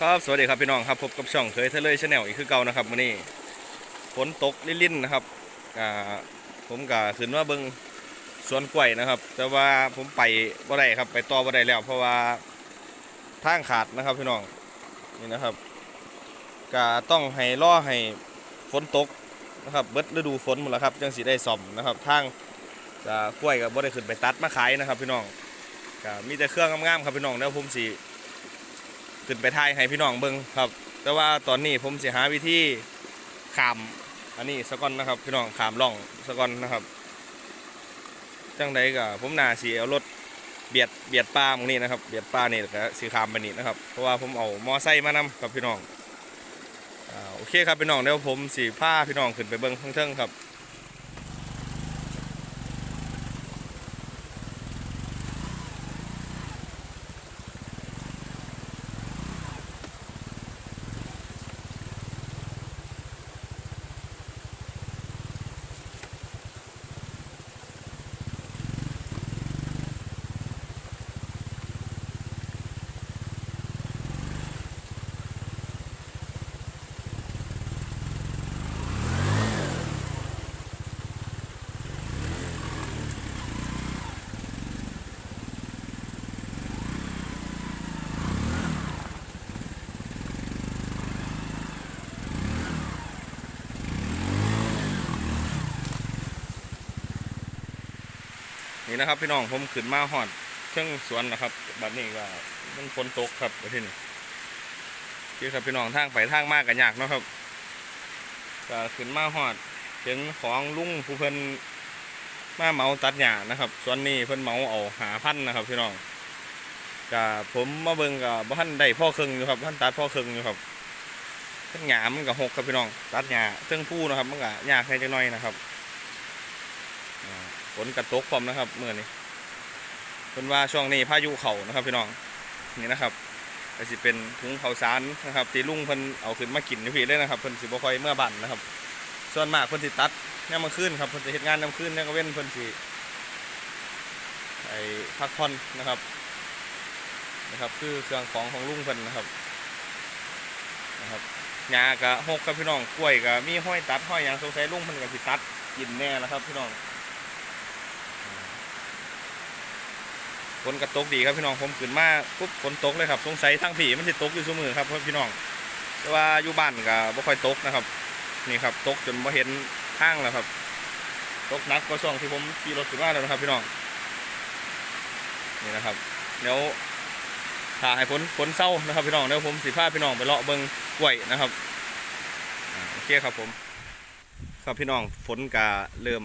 ครับสวัสดีครับพี่น้องครับพบกับช่องเคยเทเลอร์ชาแนลอีกคือเก่านะครับวันนี้ฝนตกลิ่นๆนะครับอ่าผมก็ขึ้นว่าเบิงสวนกล้วยนะครับ แต่ว่าผมไปบ่ได้ครับ ไปต่อบ่ได้แล้ว เพราะว่าทางขาดนะครับพี่น้องนี่นะครับก็ต้องให้รอให้ฝนตกนะครับเบิดฤดูฝนหมดแล้วครับจังสีได้ซ่อมนะครับทางจะกล้วยก็บ่ได้ขึ้นไปตัดมาขายนะครับ พี่น้องก็มีแต่เครื่องงามๆครับพี่น้องแล้วผมสิ ขึ้นไปถ่ายให้พี่น้องเบิ่งครับ แต่ว่าตอนนี้ผมเสิหาวิธีขามอันนี้สะก่อนนะครับ พี่น้องขามล่องสะก่อนนะครับจังใดก็ผมนาสิเอารถเบียดเบียดป้าหมองนี้นะครับเบียดป้านี่ก็สิขามไปนี่นะครับ เพราะว่าผมเอามอไซค์มานำกับพี่น้องอโอเคครับพี่น้องเดี๋ยวผมสิพาพี่น้องขึ้นไปเบิ้งเทิงครับ นี่นะครับ พี่น้องผมขึ้นมาหอดเครื่องสวนนะครับบัดนี้ก็มันฝนตกครับประเทศนี้ที่ครับพี่น้องทางไปทางมากกันยากเนาะครับก็ขึ้นมาหอดเห็นของลุงผู้เพิ่นมาเมาตัดหญ้านะครับส่วนนี้เพิ่นเมาเอาหาพันนะครับ พี่น้องก็ผมมาเบิ่งกับบ้านได้พ่อครึ่งอยู่ครับท่านตัดพ่อครึ่งอยู่ครับทั้งหญ้ามันก็หกครับพี่น้อง ตัดหญ้าเทั้งผู้นะครับมันก็ยาแค่จังน้อยนะครับ ฝนกระตกพร้อมนะครับเมื่อนี้เพิ่นว่าช่วงนี้พายุเข่านะครับพี่น้องนี่นะครับก็สิเป็นถุงข้าวสารนะครับที่ลุงเพิ่นเอาขึ้นมากินอยู่พี่เลยนะครับเพิ่นสิบ่ค่อยเมื่อบั่นนะครับ ส่วนมากเพิ่นสิตัดยามมื้อคืนครับเพิ่นสิเฮ็ดงานยามคืนยามกลางเว้นเพิ่นสิไอ้พักผ่อนนะครับนะครับ คือเครื่องของของลุงเพิ่นนะครับนะครับหญ้าก็หกครับพี่น้องกล้วยก็มีห้อยตัดห้อยหยังสงสัยลุงเพิ่นก็สิตัดกินแน่แล้วครับพี่น้อง ฝนกระตกดีครับพี่น้องผมขึ้นมาปุ๊บฝนตกเลยครับสงสัยทั้งผีมันจะตกอยู่เสมอครับพี่น้อง แต่ว่าอยู่บ้านก็บ่ค่อยตกนะครับนี่ครับตกจนบ่เห็นทางแล้วครับ ตกนักก็ช่วงที่ผมขี่รถขึ้นมาแล้วนะครับ พี่น้องนี่นะครับเดี๋ยวถ้าให้ฝนฝนเศร้านะครับ พี่น้องเดี๋ยวผมสิพาพี่น้องไปเลาะเบิงกล้วยนะครับโอเคครับผม ครับพี่น้องฝนกาเริ่ม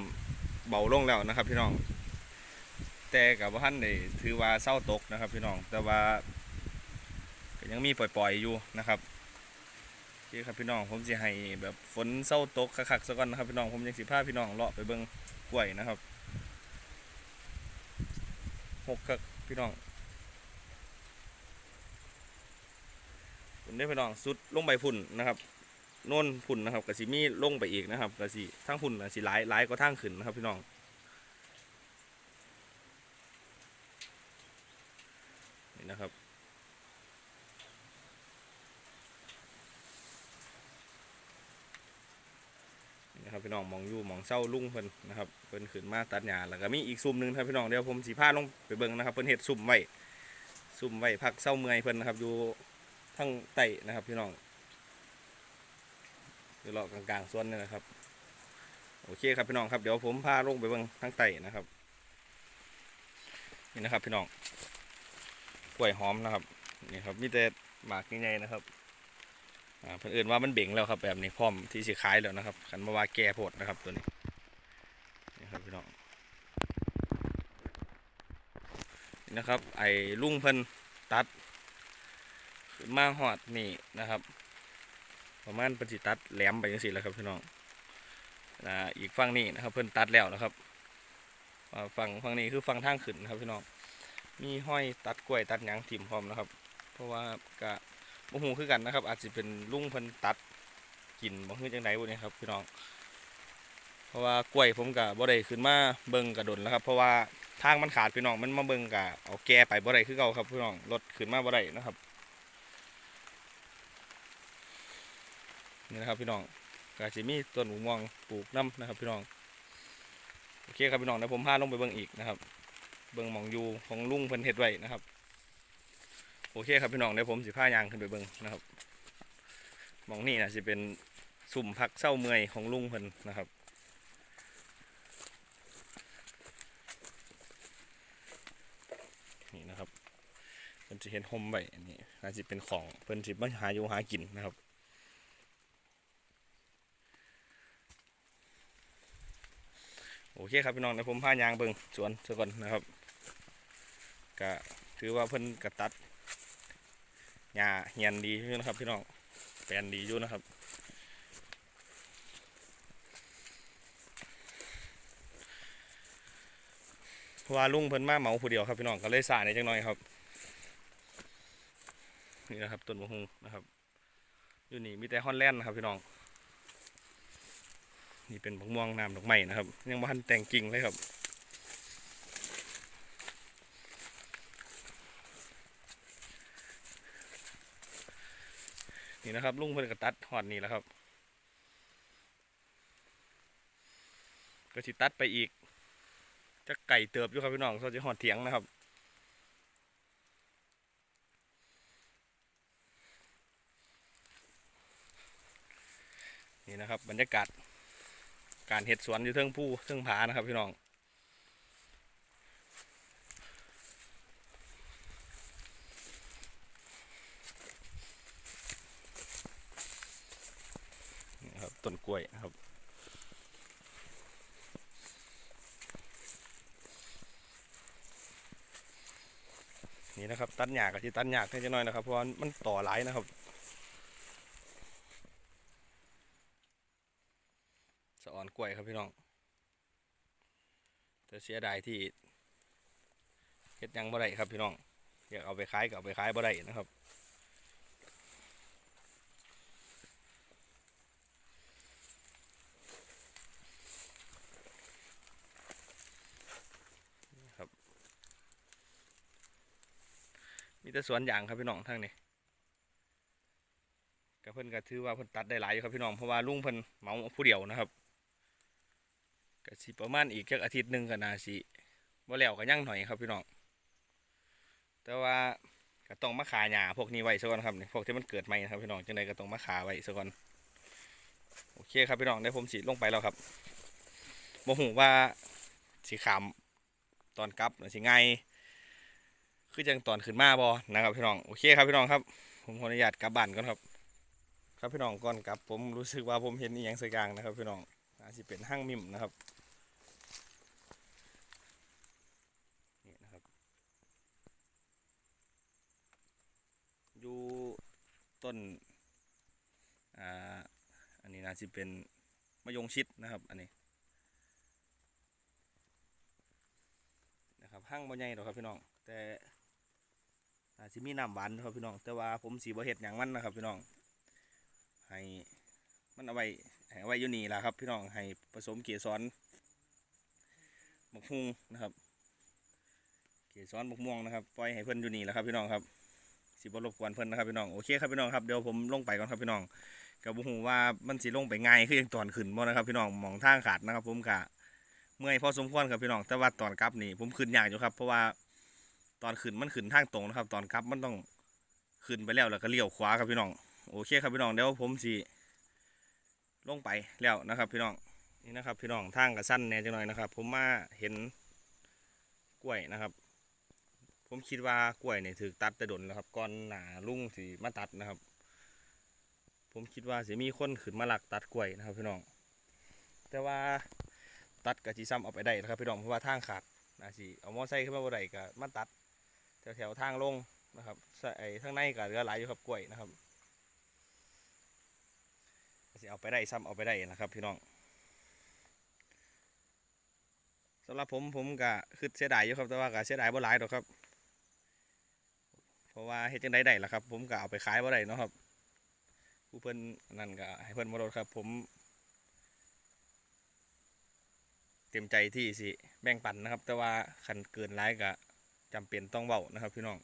เบาลงแล้วนะครับ พี่น้อง แต่กับว่าท่านนี่ถือว่าเศร้าตกนะครับ พี่น้องแต่ว่าก็ยังมีปล่อยๆอยู่นะครับนี่ครับพี่น้องผมจะให้แบบฝนเศร้าตกคักๆซะก่อนนะครับพี่น้องผมยังสิพาพี่น้องเลาะไปเบิ่งกล้วยนะครับหกครับพี่น้องผมได้พี่น้องสุดลงไปพุ่นนะครับโน่นพุ่นนะครับกสิมีลงไปอีกนะครับกสิทั้งพุ่นกสิหลายหลายก็ทั้งขึ้นนะครับพี่น้อง นี่นะครับนนะครับพี่น้องมองอยู่มองเศร้าลุ่งเพิ่นนะครับเพิ่นขึ้นมาตัดหญ้าแล้วก็มีอีกซุ่มหนึงครับพี่น้องเดี๋ยวผมสีผ้าลงไปเบิ่งนะครับเพิ่นเฮ็ดซุ่มไว้ซุ่มไว้พักเศร้าเมื่อยเพิ่นนะครับอยู่ทั้งใต้นะครับพี่น้องอยู่เลาะกลางๆส่วนนี่นะครับโอเคครับพี่น้องครับเดี๋ยวผมพาลงไปเบิ่งทั้งใต้นะครับนี่นะครับพี่น้อง กล้วยหอมนะครับนี่ครับมีแต่หมากใหญ่ๆนะครับเพื่นเอื่นว่ามันเบ่งแล้วครับ แบบนี้พร้อมที่สิขายแล้วนะครับขันมาว่าแก่โพดนะครับตัวนี้นี่ครับพี่น้องนนะครับ ไอ้ลุงเพิ่นตัดมาหอดนี่นะครับ ประมาณเป็นสิตัดแหลมไปยังสิแล้วครับพี่น้องอ่าอีกฝั่งนี้นะครับ เพิ่นตัดแล้วนะครับฝั่งฝั่งนี้คือฝั่งทางขึ้นนะครับพี่น้อง มีห้อยตัดกล้วยตัดหยางถิ่มพร้อมนะครับ เพราะว่ากะบ่ฮู้คือกันนะครับ อาจจะเป็นลุงเพิ่นตัดกินบ่ฮู้จังไดบ่เนี่ครับพี่น้อง เพราะว่ากล้วยผมกะบ่ได้ขึ้นมาเบิ่งกระดนแล้วครับ เพราะว่าทางมันขาดพี่น้องมันมาเบิ่งกะเอาแก่ไปบ่ได้คือเก่าครับพี่น้องรถขึ้นมาบ่ได้นะครับนี่นะครับพี่น้องกาจิมีต้นหมูม่วงปลูกน้ำนะครับพี่น้องโอเคครับพี่น้องเดี๋ยวผมพาลงไปเบิ่งอีกนะครับ เบิ่งหมองอยู่ของลุงเพิ่นเฮ็ดไว้นะครับ โอเคครับพี่น้องเดี๋ยวผมสิพายางขึ้นไปเบิ่งนะครับหมองนี่นะสิเป็นสุ่มพักเศร้าเมื่อยของลุงเพิ่นนะครับนี่นะครับเพิ่นจะเห็นห่มไว้อันนี้น่าจะเป็นของเพิ่นสิมาหาอยู่หากินนะครับโอเคครับพี่น้องเดี๋ยวผมพายางเบิงสวนซะก่อนนะครับ ก็ถือว่าเพิ่นกระตัดหญ้าเหียนดีอยู่นะครับ พี่น้องแปลนดีอยู่นะครับว่าลุงเพิ่นมาเหมาผู้เดียวครับพี่น้องก็เลยสายในจังหน่อยครับ นี่นะครับต้นมะฮุงนะครับอยู่นี่มีแต่ฮอนแลนด์นะครับพี่น้องนี่เป็นบักม่วงน้ำดอกไม้นะครับ ยังบ่ทันแต่งกิ่งเลยครับ นี่นะครับ ลุงเพิ่นก็ตัดหอดนี่แหล้วครับ ก็สิตัดไปอีก จะไก่เติบอยู่ครับพี่น้องเขาจะหอดเถียงนะครับนี่นะครับบรรยากาศการเห็ดสวนอยู่เทิงผู้เทิงผานะครับพี่น้องนี่ครับ ต้นกล้วยนะครับ นี่นะครับ ตัดหญ้ากับที่ตัดหญ้าแค่จะน้อยนะครับ เพราะมันต่อหลายนะครับสะออนกล้วยครับพี่น้องแต่เสียดายที่เฮ็ดยังบ่ได้ครับพี่น้องอยากเอาไปขายก็เอาไปขายบ่ได้นะครับ มีแต่สวนยางครับพี่น้องทางนี้ก็เพิ่นก็ถือว่าเพิ่นตัดได้หลายอยู่ครับพี่น้องเพราะว่าลุงเพิ่นเมาผู้เดียวนะครับก็สิประมาณอีกจักอาทิตย์หนึ่งก็น่าสิบ่แล้วก็ยังหน่อยครับพี่น้องแต่ว่าก็ต้องมาขาหญ้าพวกนี้ไว้ซะก่อนครับนี่พวกที่มันเกิดใหม่นะครับพี่น้องจังไดก็ต้องมาขาไว้ซะก่อนโอเคครับพี่น้องได้ผมสิลงไปแล้วครับบ่ฮู้ว่าสิขามตอนกลับหรือสิไง คือจังตอนขึ้นมาบอนะครับพี่น้องโอเคครับพี่น้องครับ ผมขออนุญาตกลับบ้านก่อนครับ ครับพี่น้องก่อนกลับ ผมรู้สึกว่าผมเห็นอีหยังสักอย่างนะครับ พี่น้องอาจจะเป็นห้างมิมนะครับนี่นะครับ อยู่ต้นอ่าอันนี้น่าจะเป็นมะยงชิดนะครับ อันนี้นะครับห้างบ่ใหญ่หรอกครับพี่น้อง แต่ อาจจะมีน้ำหวานนครับพี่น้อง แต่ว่าผมสีบ่เห็ดอย่างมันนะครับพี่น้อง ให้มันเอาไว้ให้เอาไว้อยู่นี่แหละครับ พี่น้องให้ผสมเกสรบกฮุงนะครับ เกสรบกม่วงนะครับปล่อยให้เพิ่นอยู่นี่แหละครับพี่น้องครับสิบ่รบกวนเพิ่นนะครับพี่น้องโอเคครับพี่น้องครับเดี๋ยวผมลงไปก่อนครับพี่น้องกับบุหูว่ามันสิลงไปง่ายคือยังตอนขึ้นบ่นะครับพี่น้องมองทางขาดนะครับ ผมกะเมื่อยพอสมควรครับพี่น้องแต่ว่าตอนกลับนี่ผมขึ้นยากอยู่ครับเพราะว่า ตอนขึ้นมันขึ้นทางตรงนะครับ ตอนกลับมันต้องขึ้นไปแล้วแล้วก็เลี้ยวขวาครับพี่น้องโอเคครับพี่น้องเดี๋ยวผมสิลงไปแล้วนะครับ พี่น้องนี่นะครับ พี่น้องทางกระสั้นแน่จังหน่อยนะครับ ผมมาเห็นกล้วยนะครับ ผมคิดว่ากล้วยเนี่ยถือตัดแต่ดนแล้วครับก่อนหนาลุ่งสิมาตัดนะครับ ผมคิดว่าสิมีคนขึ้นมาหลักตัดกล้วยนะครับ พี่น้อง แต่ว่าตัดกะจีซ้ำเอาไปได้นะครับ พี่น้องเพราะว่าทางขาดนาสิเอามอไซค์ขึ้นมาบ่ได้ก็มาตัด แถวแถวๆทางลงนะครับใส่ไอ้ทางในก็เหลือหลายอยู่ครับกล้วยนะครับสิเอาไปได้ซ้ำเอาไปได้นะครับพี่น้องสำหรับผมผมก็คือเสียดายอยู่ครับแต่ว่าก็เสียดายบ่หลายดอกครับ เพราะว่าเฮ็ดจังไดได้ล่ะครับ ผมก็เอาไปขายบ่ได้เนาะครับผู้เพิ่นนั่นก็ให้เพิ่นบ่ลดครับ ผมเต็มใจที่สิแบ่งปันนะครับ แต่ว่าคันเกินร้ายก็ จำเป็นต้องเบานะครับ พี่น้อง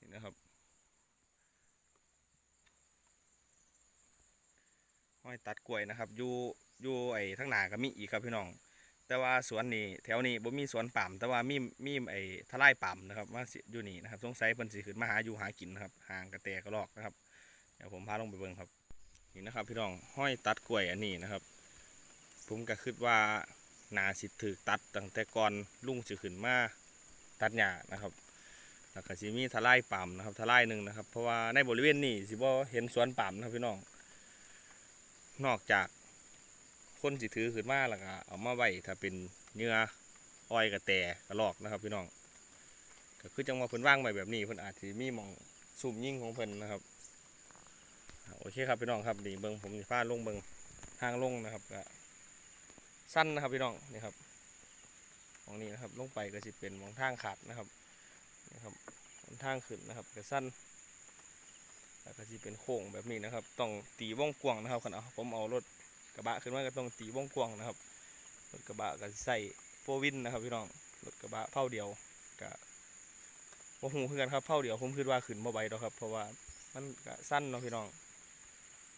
นี่นะครับห้อยตัดกล้วยนะครับอยู่อยู่ไอ้ทั้งหนาก็มีอีกครับพี่น้อง แต่ว่าสวนนี้แถวนี้บ่มีสวนป่ามแต่ว่ามีมีไอ้ทลายป่ามนะครับมาอยู่นี่นะครับสงสัยเพิ่นสิขึ้นมาหาอยู่หากินนะครับห่างกระแตกระลอกนะครับเดี๋ยวผมพาลงไปเบิ่งครับ นี่นะครับ พี่น้องห้อยตัดกล้วยอันนี้นะครับ ผมก็คิดว่า นาสิถือตัดตั้งแต่ก่อนลุงสิขึ้นมาตัดหญ้านะครับแล้วก็สิมีทลายป่ามนะครับทลายหนึ่งนะครับ เพราะว่าในบริเวณนี้สิบ่เห็นสวนป่ามนะครับพี่น้อง นอกจากคนสิถือขึ้นมาแล้วก็เอามาไว้ถ้าเป็นเหงื่ออ้อยกระแตกระลอกนะครับพี่น้องก็คือจังว่าเพิ่นว่างไว้แบบนี้เพิ่นอาจสิมีมองซุ่มยิ่งของเพิ่นนะครับโอเคครับพี่น้องครับนี่เบิ่งผมสิพาลงเบิ่งทางลงนะครับก็ สั้นนะครับพี่น้องนี่ครับมองนี้นะครับลงไปก็สิเป็นมองทางขาดนะครับนะครับหนทางขึ้นนะครับกระสั้นแล้วก็จะเป็นโค้งแบบนี้นะครับ ต้องตีวงกวงนะครับคันเอาผมเอารถกระบะขึ้นมาก็ต้องตีวงกวงนะครับรถกระบะก็ใส่โฟวินนะครับพี่น้องรถกระบะเผาเดียวก็โมหูเพื่อนครับเผาเดียวผมคิดว่าขึ้นบ่ไหวดอกครับ เพราะว่ามันก็สั้นเนาะพี่น้อง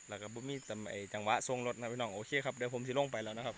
แล้วก็บ่มีแต่ไอจังหวะทรงรถนะพี่น้องโอเคครับเดี๋ยวผมสิลงไปแล้วนะครับ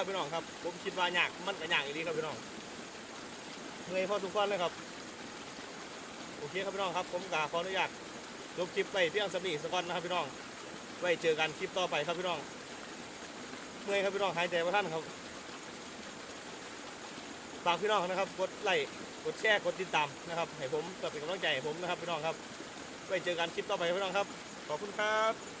ครับพี่น้องครับ ผมคิดว่ายากมันก็ยากอีดีครับพี่น้องเหนื่อยพอสมควรเลยครับโอเคครับพี่น้องครับ ผมกาขออนุญาตลบคลิปไปเพียงสำนีสกอนนะครับพี่น้อง ไว้เจอกันคลิปต่อไปครับพี่น้องเมื่อยครับพี่น้องหายใจว่าท่านครับฝากพี่น้องนะครับ กดไลค์กดแชร์กดติดตามนะครับให้ผมเพื่อเป็นกำลังใจให้ผมนะครับพี่น้องครับ ไว้เจอกันคลิปต่อไปครับพี่น้องครับ ขอบคุณครับ